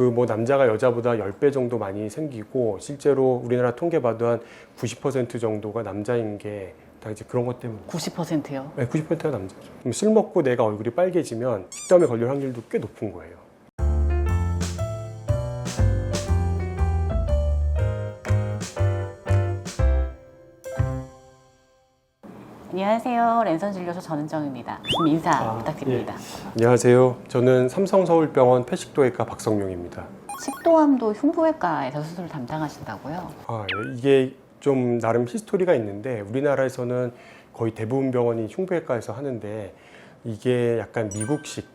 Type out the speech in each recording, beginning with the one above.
그 뭐 남자가 여자보다 10배 정도 많이 생기고 실제로 우리나라 통계 봐도 한 90% 정도가 남자인 게 다 이제 그런 것 때문에 90%요? 네, 90%가 남자죠. 그럼 술 먹고 내가 얼굴이 빨개지면 식도암에 걸릴 확률도 꽤 높은 거예요. 안녕하세요. 랜선 진료소 전은정입니다. 좀 인사 아, 부탁드립니다. 안녕하세요. 저는 삼성서울병원 폐식도외과 박성용입니다. 식도암도 흉부외과에서 수술을 담당하신다고요? 아, 예. 이게 좀 나름 히스토리가 있는데 우리나라에서는 거의 대부분 병원이 흉부외과에서 하는데 이게 약간 미국식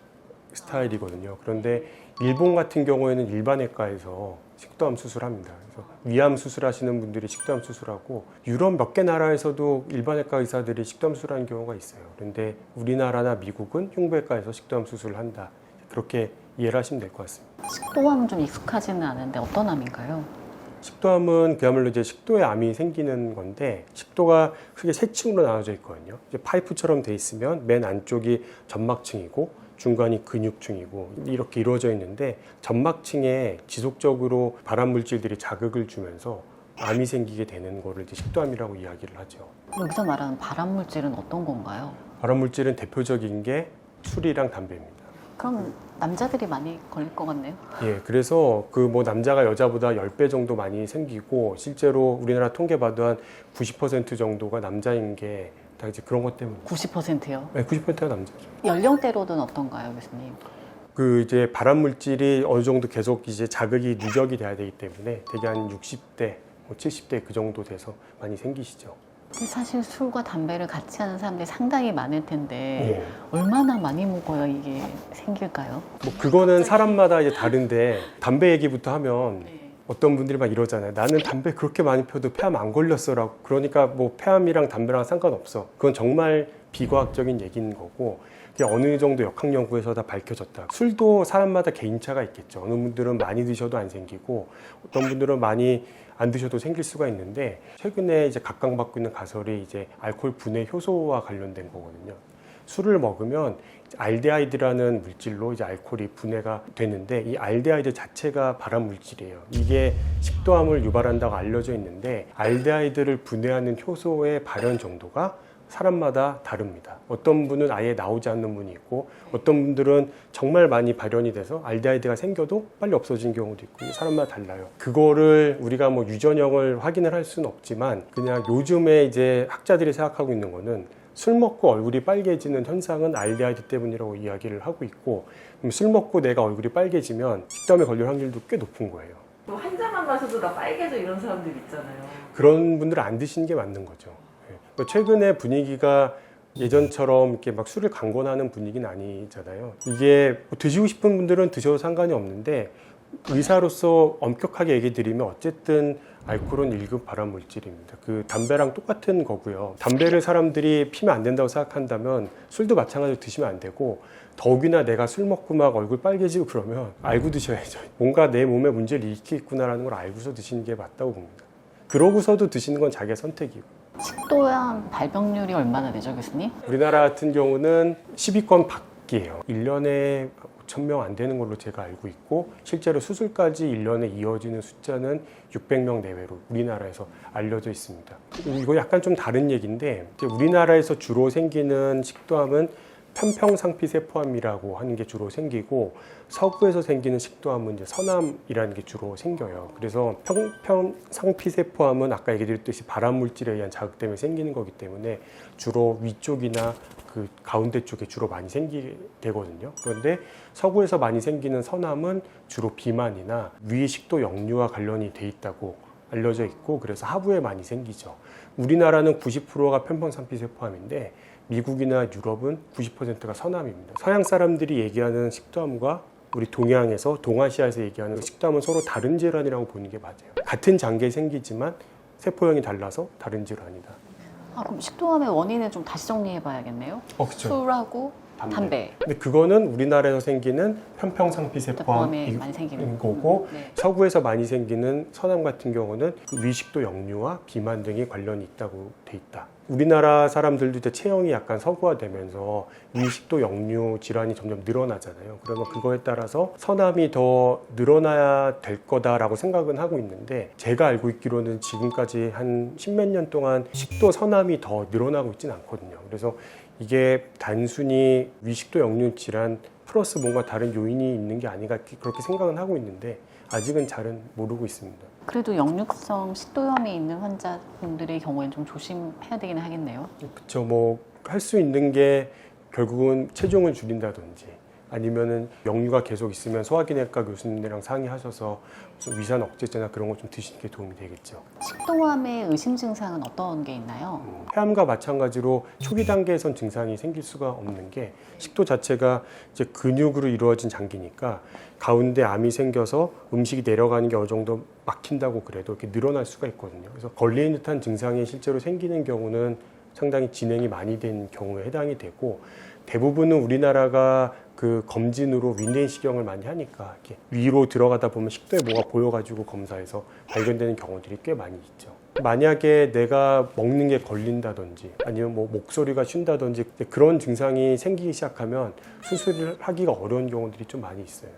스타일이거든요. 그런데 일본 같은 경우에는 일반외과에서 식도암 수술합니다. 그래서 위암 수술하시는 분들이 식도암 수술하고 유럽 몇 개 나라에서도 일반외과 의사들이 식도암 수술하는 경우가 있어요. 그런데 우리나라나 미국은 흉부외과에서 식도암 수술을 한다. 그렇게 이해를 하시면 될 것 같습니다. 식도암은 좀 익숙하지는 않은데 어떤 암인가요? 식도암은 그야말로 이제 식도에 암이 생기는 건데 식도가 크게 세 층으로 나눠져 있거든요. 이제 파이프처럼 돼 있으면 맨 안쪽이 점막층이고 중간이 근육층이고 이렇게 이루어져 있는데 점막층에 지속적으로 발암 물질들이 자극을 주면서 암이 생기게 되는 거를 이제 식도암이라고 이야기를 하죠. 여기서 말하는 발암 물질은 어떤 건가요? 발암 물질은 대표적인 게 술이랑 담배입니다. 그럼 남자들이 많이 걸릴 것 같네요. 예, 그래서 그 뭐 남자가 여자보다 10배 정도 많이 생기고 실제로 우리나라 통계 봐도 한 90% 정도가 남자인 게 다 이제 그런 것 때문에 90%요? 네, 90%가 남자죠. 연령대로는 어떤가요, 교수님? 그 이제 발암 물질이 어느 정도 계속 이제 자극이 누적이 돼야 되기 때문에 대개 한 60대, 뭐 70대 그 정도 돼서 많이 생기시죠. 근데 사실 술과 담배를 같이 하는 사람들이 상당히 많을 텐데 예. 얼마나 많이 먹어야 이게 생길까요? 뭐 그거는 사람마다 이제 다른데 담배 얘기부터 하면 어떤 분들이 막 이러잖아요. 나는 담배 그렇게 많이 펴도 폐암 안 걸렸어라고. 그러니까 뭐 폐암이랑 담배랑 상관없어. 그건 정말 비과학적인 얘기인 거고 어느 정도 역학 연구에서 다 밝혀졌다. 술도 사람마다 개인차가 있겠죠. 어느 분들은 많이 드셔도 안 생기고 어떤 분들은 많이 안 드셔도 생길 수가 있는데 최근에 이제 각광받고 있는 가설이 이제 알코올 분해 효소와 관련된 거거든요. 술을 먹으면 알데하이드라는 물질로 이제 알코올이 분해가 되는데 이 알데하이드 자체가 발암 물질이에요. 이게 식도암을 유발한다고 알려져 있는데 알데하이드를 분해하는 효소의 발현 정도가 사람마다 다릅니다. 어떤 분은 아예 나오지 않는 분이 있고 어떤 분들은 정말 많이 발현이 돼서 알데하이드가 생겨도 빨리 없어진 경우도 있고 사람마다 달라요. 그거를 우리가 뭐 유전형을 확인을 할 수는 없지만 그냥 요즘에 이제 학자들이 생각하고 있는 거는 술 먹고 얼굴이 빨개지는 현상은 알데하이드 때문이라고 이야기를 하고 있고 술 먹고 내가 얼굴이 빨개지면 식도암에 걸릴 확률도 꽤 높은 거예요. 또 한 잔만 마셔도 나 빨개져 이런 사람들 있잖아요. 그런 분들은 안 드시는 게 맞는 거죠. 예. 뭐 최근에 분위기가 예전처럼 이렇게 막 술을 강권하는 분위기는 아니잖아요. 이게 뭐 드시고 싶은 분들은 드셔도 상관이 없는데 의사로서 엄격하게 얘기 드리면 어쨌든 알코올은 1급 발암 물질입니다. 그 담배랑 똑같은 거고요. 담배를 사람들이 피면 안 된다고 생각한다면 술도 마찬가지로 드시면 안 되고 더욱이나 내가 술 먹고 막 얼굴 빨개지고 그러면 알고 드셔야죠. 뭔가 내 몸에 문제를 일으키겠구나라는 걸 알고서 드시는 게 맞다고 봅니다. 그러고서도 드시는 건 자기의 선택이고. 식도암 발병률이 얼마나 되죠, 교수님? 우리나라 같은 경우는 10위권 밖이에요. 1년에 5천 명안 되는 걸로 제가 알고 있고 실제로 수술까지 1년에 이어지는 숫자는 600명 내외로 우리나라에서 알려져 있습니다. 이거 약간 좀 다른 얘기인데 우리나라에서 주로 생기는 식도암은 편평상피세포암이라고 하는 게 주로 생기고 서구에서 생기는 식도암은 이제 서남이라는 게 주로 생겨요. 그래서 평평상피세포암은 아까 얘기 드렸듯이 발암 물질에 의한 자극 때문에 생기는 거기 때문에 주로 위쪽이나 그 가운데 쪽에 주로 많이 생기게 되거든요. 그런데 서구에서 많이 생기는 서남은 주로 비만이나 위 식도 역류와 관련이 돼 있다고 알려져 있고 그래서 하부에 많이 생기죠. 우리나라는 90%가 편평상피세포암인데 미국이나 유럽은 90%가 서남입니다. 서양 사람들이 얘기하는 식도암과 우리 동양에서 동아시아에서 얘기하는 식도암은 서로 다른 질환이라고 보는 게 맞아요. 같은 장기에 생기지만 세포형이 달라서 다른 질환이다. 아, 그럼 식도암의 원인을 좀 다시 정리해 봐야겠네요. 어, 그렇죠. 술하고 담배. 근데 그거는 우리나라에서 생기는 편평상피세포암인 포함에 많이 생기는 거고 네. 서구에서 많이 생기는 서남 같은 경우는 그 위식도 역류와 비만 등이 관련이 있다고 돼 있다. 우리나라 사람들도 이제 체형이 약간 서구화되면서 위식도 역류 질환이 점점 늘어나잖아요. 그러면 그거에 따라서 서남이 더 늘어나야 될 거다라고 생각은 하고 있는데 제가 알고 있기로는 지금까지 한 십몇 년 동안 식도 서남이 더 늘어나고 있지는 않거든요. 그래서 이게 단순히 위식도 역류 질환 플러스 뭔가 다른 요인이 있는 게 아닌가 그렇게 생각은 하고 있는데 아직은 잘은 모르고 있습니다. 그래도 역류성 식도염이 있는 환자분들의 경우에는 좀 조심해야 되긴 하겠네요. 그쵸 뭐할 수 있는 게 결국은 체중을 줄인다든지 아니면은 역류가 계속 있으면 소화기내과 교수님이랑 상의하셔서 무슨 위산 억제제나 그런 거 좀 드시는 게 도움이 되겠죠. 식도암의 의심 증상은 어떤 게 있나요? 음, 폐암과 마찬가지로 초기 단계에선 증상이 생길 수가 없는 게 식도 자체가 이제 근육으로 이루어진 장기니까 가운데 암이 생겨서 음식이 내려가는 게 어느 정도 막힌다고 그래도 이렇게 늘어날 수가 있거든요. 그래서 걸리는 듯한 증상이 실제로 생기는 경우는 상당히 진행이 많이 된 경우에 해당이 되고 대부분은 우리나라가 그 검진으로 윈내시경을 많이 하니까 이렇게 위로 들어가다 보면 식도에 뭐가 보여가지고 검사해서 발견되는 경우들이 꽤 많이 있죠. 만약에 내가 먹는 게 걸린다든지 아니면 뭐 목소리가 쉰다든지 그런 증상이 생기기 시작하면 수술을 하기가 어려운 경우들이 좀 많이 있어요.